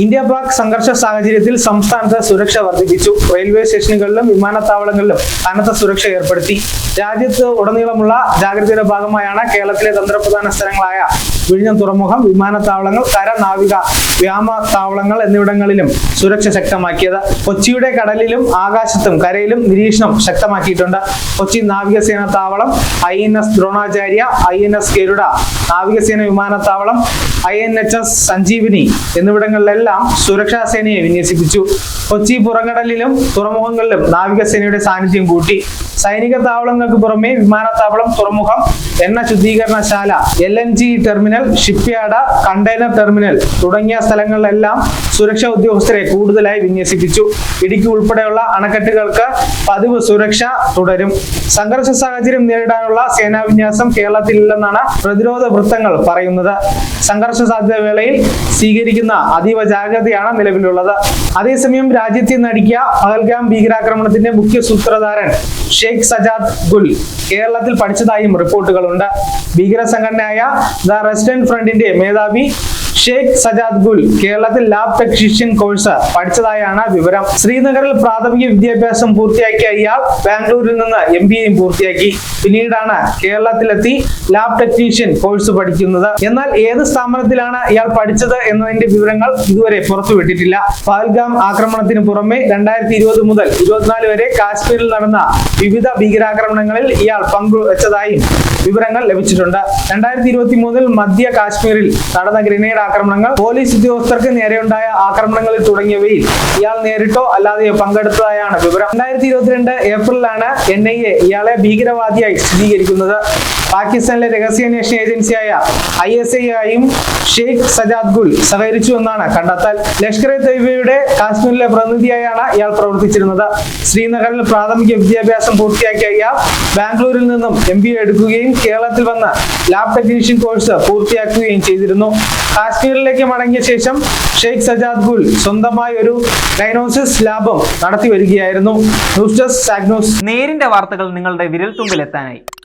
India Pak സംഘർഷ സാഹചര്യത്തിൽ സംസ്ഥാനത്ത് സുരക്ഷ വർദ്ധിപ്പിച്ചു. റെയിൽവേ സ്റ്റേഷനുകളിലും വിമാനത്താവളങ്ങളിലും കനത്ത സുരക്ഷ ഏർപ്പെടുത്തി. രാജ്യത്ത് ഉടനീളമുള്ള ജാഗ്രതയുടെ ഭാഗമായാണ് കേരളത്തിലെ തന്ത്രപ്രധാന സ്ഥലങ്ങളായ വിഴിഞ്ഞം തുറമുഖം വിമാനത്താവളങ്ങൾ കര നാവിക വ്യാമ താവളങ്ങൾ എന്നിവിടങ്ങളിലും സുരക്ഷ ശക്തമാക്കിയത്. കൊച്ചിയുടെ കടലിലും ആകാശത്തും കരയിലും നിരീക്ഷണം ശക്തമാക്കിയിട്ടുണ്ട്. കൊച്ചി നാവികസേന താവളം I N S Dronacharya I N S Garuda നാവികസേന വിമാനത്താവളം I N H S Sanjivini എന്നിവിടങ്ങളിലെല്ലാം സുരക്ഷാ സേനയെ വിന്യസിപ്പിച്ചു. കൊച്ചി പുറങ്കടലിലും തുറമുഖങ്ങളിലും നാവികസേനയുടെ സാന്നിധ്യം കൂട്ടി. സൈനിക താവളങ്ങൾക്ക് പുറമെ വിമാനത്താവളം തുറമുഖം എണ്ണ ശുദ്ധീകരണശാല L N G terminal shipyard container terminal തുടങ്ങിയ സ്ഥലങ്ങളിലെല്ലാം സുരക്ഷാ ഉദ്യോഗസ്ഥരെ കൂടുതലായി വിന്യസിപ്പിച്ചു. ഇടുക്കി ഉൾപ്പെടെയുള്ള അണക്കെട്ടുകൾക്ക് പതിവ് സുരക്ഷ തുടരും. സംഘർഷ സാഹചര്യം നേരിടാനുള്ള സേനാവിന്യാസം കേരളത്തിലില്ലെന്നാണ് പ്രതിരോധ വൃത്തങ്ങൾ പറയുന്നത്. സംഘർഷ സാധ്യത വേളയിൽ സ്വീകരിക്കുന്ന അതീവ ജാഗ്രതയാണ് നിലവിലുള്ളത്. അതേസമയം രാജ്യത്തെ നടുക്കിയ പഹൽഗാം ഭീകരാക്രമണത്തിന്റെ മുഖ്യ സൂത്രധാരൻ സജാദ് ഗുൽ. കേരളത്തിൽ പഠിച്ചതായും റിപ്പോർട്ടുകളുണ്ട്. ഭീകര സംഘടനയായ ദ റെസിഡന്റ് ഫ്രണ്ടിന്റെ മേധാവി ഷെയ്ഖ് സജാദ് ഗുൽ കേരളത്തിൽ ലാബ് ടെക്നീഷ്യൻ കോഴ്സ് പഠിച്ചതായാണ് വിവരം. ശ്രീനഗറിൽ പ്രാഥമിക വിദ്യാഭ്യാസം പൂർത്തിയാക്കിയ ഇയാൾ ബാംഗ്ലൂരിൽ നിന്ന് എം ബി എയും പൂർത്തിയാക്കി. പിന്നീടാണ് കേരളത്തിലെത്തി ലാബ് ടെക്നീഷ്യൻ കോഴ്സ് പഠിക്കുന്നത്. എന്നാൽ ഏത് സ്ഥാപനത്തിലാണ് ഇയാൾ പഠിച്ചത് എന്നതിന്റെ വിവരങ്ങൾ ഇതുവരെ പുറത്തുവിട്ടിട്ടില്ല. പാൽഗാം ആക്രമണത്തിന് പുറമെ രണ്ടായിരത്തി ഇരുപത് മുതൽ ഇരുപത്തിനാല് വരെ കാശ്മീരിൽ നടന്ന വിവിധ ഭീകരാക്രമണങ്ങളിൽ ഇയാൾ പങ്കുവച്ചതായും വിവരങ്ങൾ ലഭിച്ചിട്ടുണ്ട്. രണ്ടായിരത്തി ഇരുപത്തി മൂന്നിൽ മധ്യ കാശ്മീരിൽ നടന്ന ഗ്രനേഡ് ആക്രമണങ്ങൾ പോലീസ് ഉദ്യോഗസ്ഥർക്ക് നേരെയുണ്ടായ ആക്രമണങ്ങളിൽ തുടങ്ങിയവയിൽ ഇയാൾ നേരിട്ടോ അല്ലാതെയോ പങ്കെടുത്തതായാണ് വിവരം. രണ്ടായിരത്തി ഇരുപത്തിരണ്ട് ഏപ്രിലാണ് എൻ ഐ എ ഇയാളെ ഭീകരവാദിയായി സ്ഥിരീകരിക്കുന്നത്. പാകിസ്ഥാനിലെ രഹസ്യാന്വേഷണ ഏജൻസിയായ ഐ എസ് ഐ ആയും ഷെയ്ഖ് സജാദ് ഗുൽ സഹകരിച്ചു എന്നാണ് കണ്ടെത്തൽ. ലഷ്കർ എ തൈബയുടെ കാശ്മീരിലെ പ്രതിനിധിയായാണ് ഇയാൾ പ്രവർത്തിച്ചിരുന്നത്. ശ്രീനഗറിൽ പ്രാഥമിക വിദ്യാഭ്യാസം പൂർത്തിയാക്കിയ ഇയാൾ ബാംഗ്ലൂരിൽ നിന്നും എം ബി എടുക്കുകയും കേരളത്തിൽ വന്ന് ലാബ് ടെക്നീഷ്യൻ കോഴ്സ് പൂർത്തിയാക്കുകയും ചെയ്തിരുന്നു. കാശ്മീരിലേക്ക് മടങ്ങിയ ശേഷം ഷെയ്ഖ് സജാദ് ഗുൽ സ്വന്തമായി ഒരു ഡയഗ്നോസിസ് ലാബും നടത്തി വരികയായിരുന്നു. ന്യൂസ് ഡെസ്ക് നേരിന്റെ വാർത്തകൾ നിങ്ങളുടെ വിരൽ എത്താനായി